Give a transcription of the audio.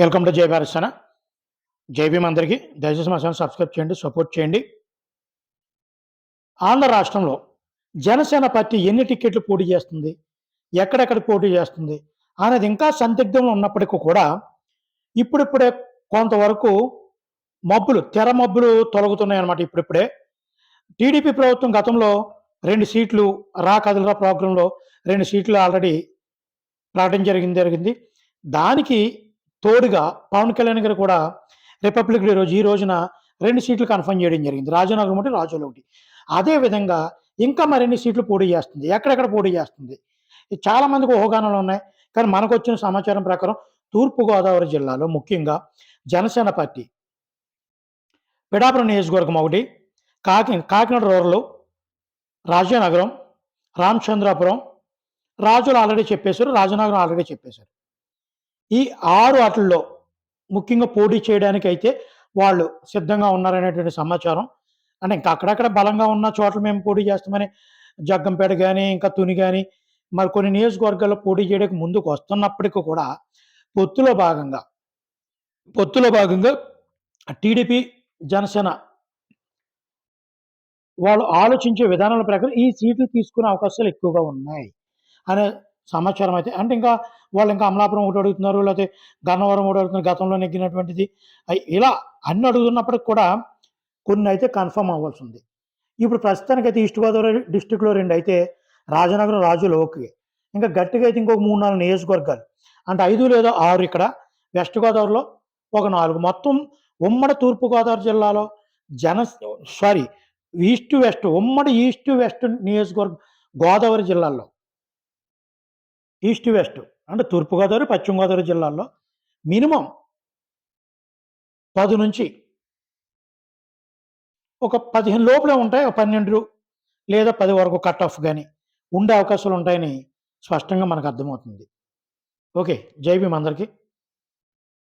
Welcome to జై భారత్ జై భీమ్ అందరికీ. దయచేసి మా ఛానల్ సబ్స్క్రైబ్ చేయండి సపోర్ట్ చేయండి. ఆంధ్ర రాష్ట్రంలో జనసేన పార్టీ ఎన్ని టికెట్లు పోటీ చేస్తుంది? ఎక్కడెక్కడ పోటీ చేస్తుంది? అనేది ఇంకా సందిగ్ధంలో ఉన్నప్పటికీ కూడా ఇప్పుడిప్పుడే కొంతవరకు మబ్బులు తెర మబ్బులు తొలగుతున్నాయి అన్నమాట ఇప్పుడిప్పుడే. టీడీపీ ప్రభుత్వం గతంలో రెండు సీట్లు రా కదలరా ప్రోగ్రాంలో రెండు సీట్లు ఆల్రెడీ ప్రకటన జరిగింది జరిగింది. దానికి తోడుగా పవన్ కళ్యాణ్ గారు కూడా రిపబ్లిక్ డే రోజు ఈ రోజున రెండు సీట్లు కన్ఫర్మ్ చేయడం జరిగింది. రాజనగరం ఒకటి రాజోలు ఒకటి. అదే విధంగా ఇంకా మరిన్ని సీట్లు పోటీ చేస్తుంది. ఎక్కడెక్కడ పోటీ చేస్తుంది? చాలా మందికి ఊహాగానాలు ఉన్నాయి. కానీ మనకు వచ్చిన సమాచారం ప్రకారం తూర్పుగోదావరి జిల్లాలో ముఖ్యంగా జనసేన పార్టీ పిడాపురం నియోజకవర్గం ఒకటి కాకి కాకినాడ రూరల్ రాజానగరం రామచంద్రాపురం రాజులు ఆల్రెడీ చెప్పేశారు రాజనగరం ఆల్రెడీ చెప్పేశారు. ఈ ఆరు ఆటల్లో ముఖ్యంగా పోటీ చేయడానికి అయితే వాళ్ళు సిద్ధంగా ఉన్నారనేటువంటి సమాచారం. అంటే ఇంకా అక్కడక్కడ బలంగా ఉన్న చోట్ల మేము పోటీ చేస్తామని జగ్గంపేట కానీ ఇంకా తుని కానీ మరి కొన్ని నియోజకవర్గాల్లో పోటీ చేయడానికి ముందుకు వస్తున్నప్పటికీ కూడా పొత్తులో భాగంగా పొత్తులో భాగంగా టీడీపీ జనసేన వాళ్ళు ఆలోచించే విధానాల ప్రకారం ఈ సీట్లు తీసుకునే అవకాశాలు ఎక్కువగా ఉన్నాయి. అనే సమాచారం అయితే అంటే ఇంకా వాళ్ళు ఇంకా అమలాపురం ఒకటి అడుగుతున్నారు లేకపోతే గన్నవరం ఒకటి అడుగుతున్నారు గతంలో నెగ్గినటువంటిది. ఇలా అన్ని అడుగుతున్నప్పటికి కూడా కొన్ని అయితే కన్ఫర్మ్ అవ్వాల్సి ఉంది ఇప్పుడు ప్రస్తుతానికి అయితే ఈస్ట్ గోదావరి డిస్టిక్లో రెండు అయితే రాజనగరం రాజులు ఓకే. ఇంకా గట్టిగా అయితే ఇంకొక మూడు నాలుగు నియోజకవర్గాలు. అంటే ఐదు లేదా ఆరు ఇక్కడ వెస్ట్ గోదావరిలో ఒక నాలుగు. మొత్తం ఉమ్మడి తూర్పుగోదావరి జిల్లాలో జన సారీ ఈస్ట్ వెస్ట్ ఉమ్మడి ఈస్ట్ వెస్ట్ నియోజకవర్గం గోదావరి జిల్లాల్లో ఈస్ట్ వెస్ట్ అంటే తూర్పుగోదావరి పశ్చిమ గోదావరి జిల్లాల్లో మినిమం పది నుంచి ఒక పదిహేను లోపలే ఉంటాయి పన్నెండు లేదా పది వరకు కట్ ఆఫ్ కానీ ఉండే అవకాశాలు ఉంటాయని స్పష్టంగా మనకు అర్థమవుతుంది. ఓకే జై భీమ్ అందరికీ.